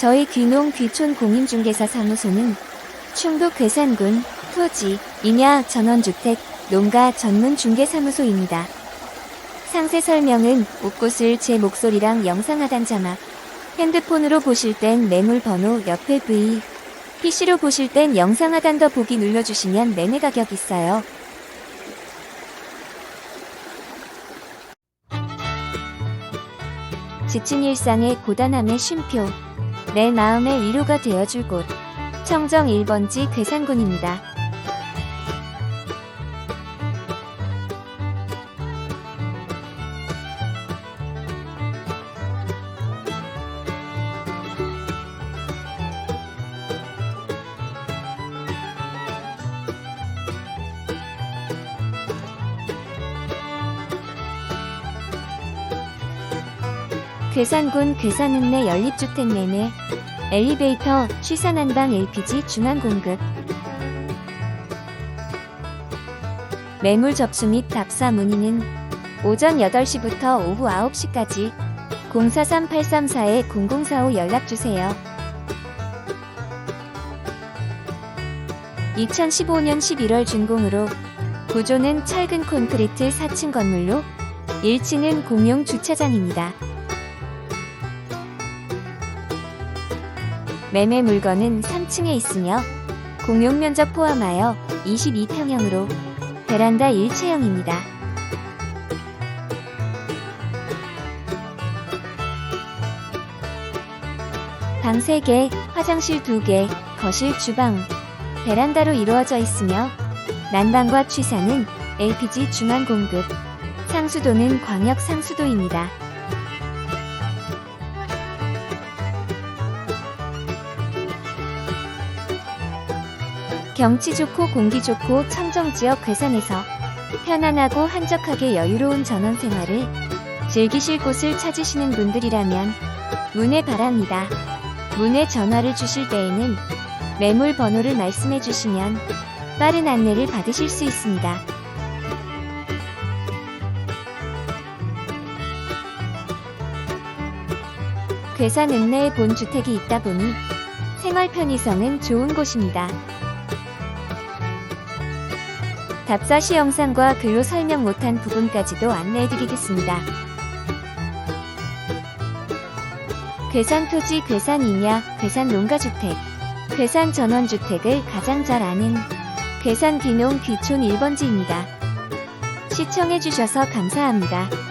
저희 귀농 귀촌 공인중개사 사무소는 충북 괴산군 토지, 임야 전원주택, 농가 전문 중개사무소입니다. 상세 설명은 옷꽃을 제 목소리랑 영상 하단 자막, 핸드폰으로 보실 땐 매물 번호 옆에 V, PC로 보실 땐 영상 하단 더 보기 눌러주시면 매매 가격 있어요. 지친 일상의 고단함의 쉼표, 내 마음의 위로가 되어줄 곳, 청정 1번지 괴산군입니다. 괴산군 괴산읍내 연립주택 매매 엘리베이터 취산한방 LPG 중앙 공급 매물 접수 및 답사 문의는 오전 8시부터 오후 9시까지 043-834-0045 연락주세요. 2015년 11월 준공으로 구조는 철근 콘크리트 4층 건물로 1층은 공용 주차장입니다. 매매 물건은 3층에 있으며 공용 면적 포함하여 22평형으로 베란다 일체형입니다. 방 3개, 화장실 2개, 거실, 주방, 베란다로 이루어져 있으며 난방과 취사는 LPG 중앙 공급, 상수도는 광역 상수도입니다. 경치 좋고 공기 좋고 청정 지역 괴산에서 편안하고 한적하게 여유로운 전원 생활을 즐기실 곳을 찾으시는 분들이라면 문의 바랍니다. 문의 전화를 주실 때에는 매물 번호를 말씀해 주시면 빠른 안내를 받으실 수 있습니다. 괴산 읍내에 본 주택이 있다 보니 생활 편의성은 좋은 곳입니다. 답사 시 영상과 글로 설명 못한 부분까지도 안내해드리겠습니다. 괴산 토지 괴산 임야, 괴산 농가주택, 괴산 전원주택을 가장 잘 아는 괴산 귀농 귀촌 1번지입니다. 시청해주셔서 감사합니다.